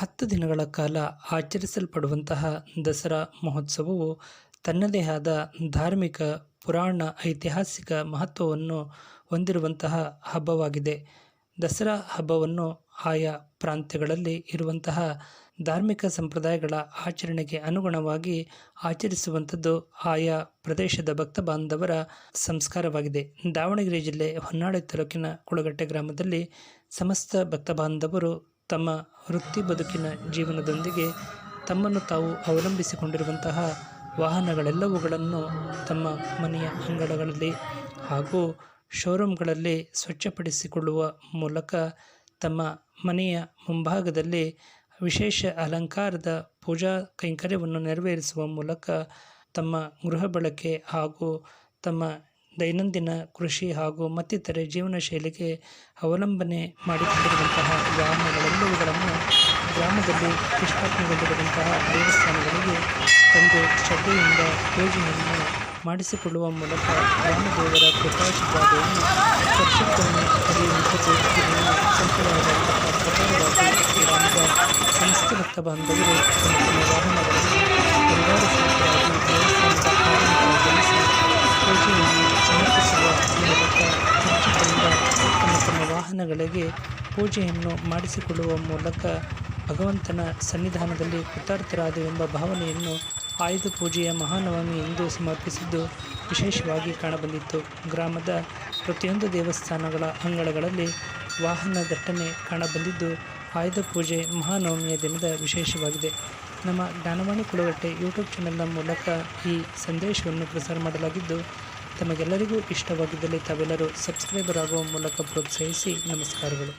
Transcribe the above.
ಹತ್ತು ದಿನಗಳ ಕಾಲ ಆಚರಿಸಲ್ಪಡುವಂತಹ ದಸರಾ ಮಹೋತ್ಸವವು ತನ್ನದೇ ಆದ ಧಾರ್ಮಿಕ, ಪುರಾಣ, ಐತಿಹಾಸಿಕ ಮಹತ್ವವನ್ನು ಹೊಂದಿರುವಂತಹ ಹಬ್ಬವಾಗಿದೆ. ದಸರಾ ಹಬ್ಬವನ್ನು ಆಯಾ ಪ್ರಾಂತ್ಯಗಳಲ್ಲಿ ಇರುವಂತಹ ಧಾರ್ಮಿಕ ಸಂಪ್ರದಾಯಗಳ ಆಚರಣೆಗೆ ಅನುಗುಣವಾಗಿ ಆಚರಿಸುವಂಥದ್ದು ಆಯಾ ಪ್ರದೇಶದ ಭಕ್ತ ಬಾಂಧವರ ಸಂಸ್ಕಾರವಾಗಿದೆ. ದಾವಣಗೆರೆ ಜಿಲ್ಲೆ ಹೊನ್ನಾಳಿ ತಾಲೂಕಿನ ಕುಳಗಟ್ಟೆ ಗ್ರಾಮದಲ್ಲಿ ಸಮಸ್ತ ಭಕ್ತ ಬಾಂಧವರು ತಮ್ಮ ವೃತ್ತಿ ಬದುಕಿನ ಜೀವನದೊಂದಿಗೆ ತಮ್ಮನ್ನು ತಾವು ಅವಲಂಬಿಸಿಕೊಂಡಿರುವಂತಹ ವಾಹನಗಳೆಲ್ಲವುಗಳನ್ನು ತಮ್ಮ ಮನೆಯ ಅಂಗಳಗಳಲ್ಲಿ ಹಾಗೂ ಶೋರೂಮ್ಗಳಲ್ಲಿ ಸ್ವಚ್ಛಪಡಿಸಿಕೊಳ್ಳುವ ಮೂಲಕ ತಮ್ಮ ಮನೆಯ ಮುಂಭಾಗದಲ್ಲಿ ವಿಶೇಷ ಅಲಂಕಾರದ ಪೂಜಾ ಕೈಂಕರ್ಯವನ್ನು ನೆರವೇರಿಸುವ ಮೂಲಕ ತಮ್ಮ ಗೃಹ ಬಳಕೆ ಹಾಗೂ ತಮ್ಮ ದೈನಂದಿನ ಕೃಷಿ ಹಾಗೂ ಮತ್ತಿತರೆ ಜೀವನ ಶೈಲಿಗೆ ಅವಲಂಬನೆ ಮಾಡಿಕೊಂಡಿರುವಂತಹ ವಾಹನಗಳೆಲ್ಲವುಗಳನ್ನು ಗ್ರಾಮದಲ್ಲಿ ಪ್ರತಿಷ್ಠಾಪನೆಗೊಂಡಿರುವಂತಹ ದೇವಸ್ಥಾನಗಳಿಗೆ ತಂದು ಶ್ರದ್ಧೆಯಿಂದ ಪೂಜೆಯನ್ನು ಮಾಡಿಸಿಕೊಳ್ಳುವ ಮೂಲಕ ಗ್ರಾಮದೇವರ ಕೃಪಾಶೀರ್ವಾದವನ್ನು ವರ್ಷಕ್ಕೊಮ್ಮೆ ಪಡೆಯುವಂತೆ ಇದನ್ನು ಸಂಪ್ರದಾಯದಂತಹ ಪ್ರಕಾರವಾಗಿ ಗ್ರಾಮದ ಸಮಸ್ತ ಭಕ್ತ ಬಾಂಧವರು ತಮ್ಮ ವಾಹನಗಳನ್ನು ಪರಿವಾರ ಸಹಿತರಾಗಿ ದೇವಸ್ಥಾನದ ಆವರಣಕ್ಕೆ ಪೂಜೆಯನ್ನು ಸಮರ್ಪಿಸುವ ಮೂಲಕ ಖರ್ಚುಗಳಿಂದ ತಮ್ಮ ತಮ್ಮ ವಾಹನಗಳಿಗೆ ಪೂಜೆಯನ್ನು ಮಾಡಿಸಿಕೊಳ್ಳುವ ಮೂಲಕ ಭಗವಂತನ ಸನ್ನಿಧಾನದಲ್ಲಿ ಕೃತಾರ್ಥರಾದೆವೆಂಬ ಭಾವನೆಯನ್ನು ಆಯುಧ ಪೂಜೆಯ ಮಹಾನವಮಿ ಎಂದು ಸಮರ್ಪಿಸಿದ್ದು ವಿಶೇಷವಾಗಿ ಕಾಣಬಂದಿತ್ತು. ಗ್ರಾಮದ ಪ್ರತಿಯೊಂದು ದೇವಸ್ಥಾನಗಳ ಅಂಗಳಗಳಲ್ಲಿ ವಾಹನ ದಟ್ಟಣೆ ಕಾಣಬಂದಿದ್ದು ಆಯುಧ ಪೂಜೆ ಮಹಾನವಮಿಯ ದಿನದ ವಿಶೇಷವಾಗಿದೆ. ನಮ್ಮ ಜ್ಞಾನವಾಣಿ ಕುಳಗಟ್ಟೆ ಯೂಟ್ಯೂಬ್ ಚಾನೆಲ್ನ ಮೂಲಕ ಈ ಸಂದೇಶವನ್ನು ಪ್ರಸಾರ ಮಾಡಲಾಗಿದ್ದು, ತಮಗೆಲ್ಲರಿಗೂ ಇಷ್ಟವಾಗಿದ್ದಲ್ಲಿ ತಾವೆಲ್ಲರೂ ಸಬ್ಸ್ಕ್ರೈಬರ್ ಆಗುವ ಮೂಲಕ ಪ್ರೋತ್ಸಾಹಿಸಿ ನಮಸ್ಕಾರಗಳು.